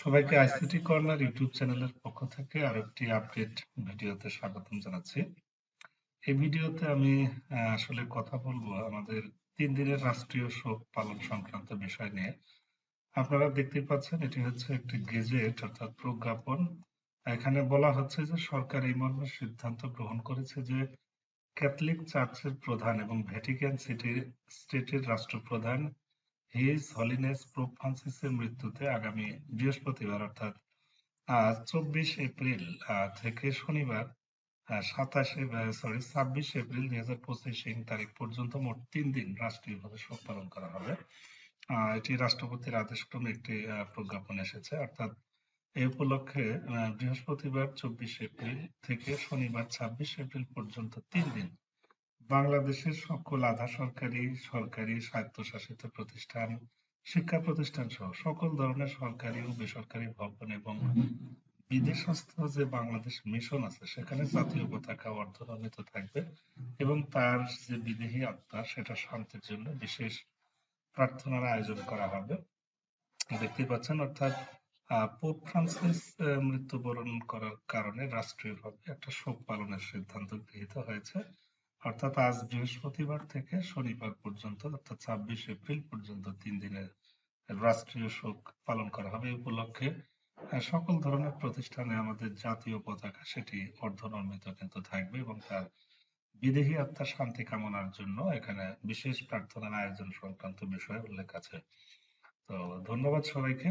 সবাইকে ICT corner YouTube চ্যানেলের পক্ষ থেকে আরও একটি আপডেট ভিডিওতে স্বাগতম জানাচ্ছি। এই ভিডিওতে আমি আসলে কথা বলব আমাদের তিন দিনের রাষ্ট্রীয় শোক পালন সংক্রান্ত বিষয় নিয়ে। আপনারা দেখতে পাচ্ছেন, এটি হচ্ছে একটি গেজেট অর্থাৎ প্রজ্ঞাপন। এখানে বলা হচ্ছে যে সরকার এই মর্মে সিদ্ধান্ত গ্রহণ করেছে যে ক্যাথলিক চার্চের প্রধান এবং ভ্যাটিকান সিটির স্টেটের রাষ্ট্রপ্রধান হিজ হলিনেস পোপ ফ্রান্সিসের মৃত্যুতে আগামী বৃহস্পতিবার, অর্থাৎ চব্বিশ এপ্রিল থেকে শনিবার সাতাশে সরি ছাব্বিশ এপ্রিল দুই হাজার পঁচিশ তারিখ পর্যন্ত মোট তিন দিন রাষ্ট্রীয়ভাবে শোক পালন করা হবে। এটি রাষ্ট্রপতির আদেশক্রমে একটি প্রজ্ঞাপন এসেছে। অর্থাৎ এই উপলক্ষে বৃহস্পতিবার, চব্বিশ এপ্রিল থেকে শনিবার, ছাব্বিশ এপ্রিল পর্যন্ত তিন দিন বাংলাদেশের সকল আধা সরকারি সরকারি স্বায়ত্তশাসিত প্রতিষ্ঠান শিক্ষা প্রতিষ্ঠান সহ সকল ধরনের সরকারি ও বেসরকারি ভবন এবং বিদেশস্থ যে বাংলাদেশ মিশন আছে সেখানে জাতীয় পতাকা অর্ধনমিত থাকবে এবং তার যে বিদেহী আত্মা সেটা শান্তির জন্য বিশেষ প্রার্থনার আয়োজন করা হবে। দেখতে পাচ্ছেন অর্থাৎ আহ, পোপ ফ্রান্সিস মৃত্যুবরণ করার কারণে রাষ্ট্রীয়ভাবে একটা শোক পালনের সিদ্ধান্ত গৃহীত হয়েছে। অর্থাৎ আজ বৃহস্পতিবার থেকে শনিবার পর্যন্ত, অর্থাৎ ছাব্বিশ এপ্রিল পর্যন্ত তিন দিনের রাষ্ট্রীয় শোক পালন করা হবে এই উপলক্ষে। সকল ধরনের প্রতিষ্ঠানে আমাদের জাতীয় পতাকা, সেটি অর্ধনর্মিত কিন্তু থাকবে এবং তার বিদেহী আত্মার শান্তি কামনার জন্য এখানে বিশেষ প্রার্থনার আয়োজন সংক্রান্ত বিষয়ে উল্লেখ আছে। তো ধন্যবাদ সবাইকে।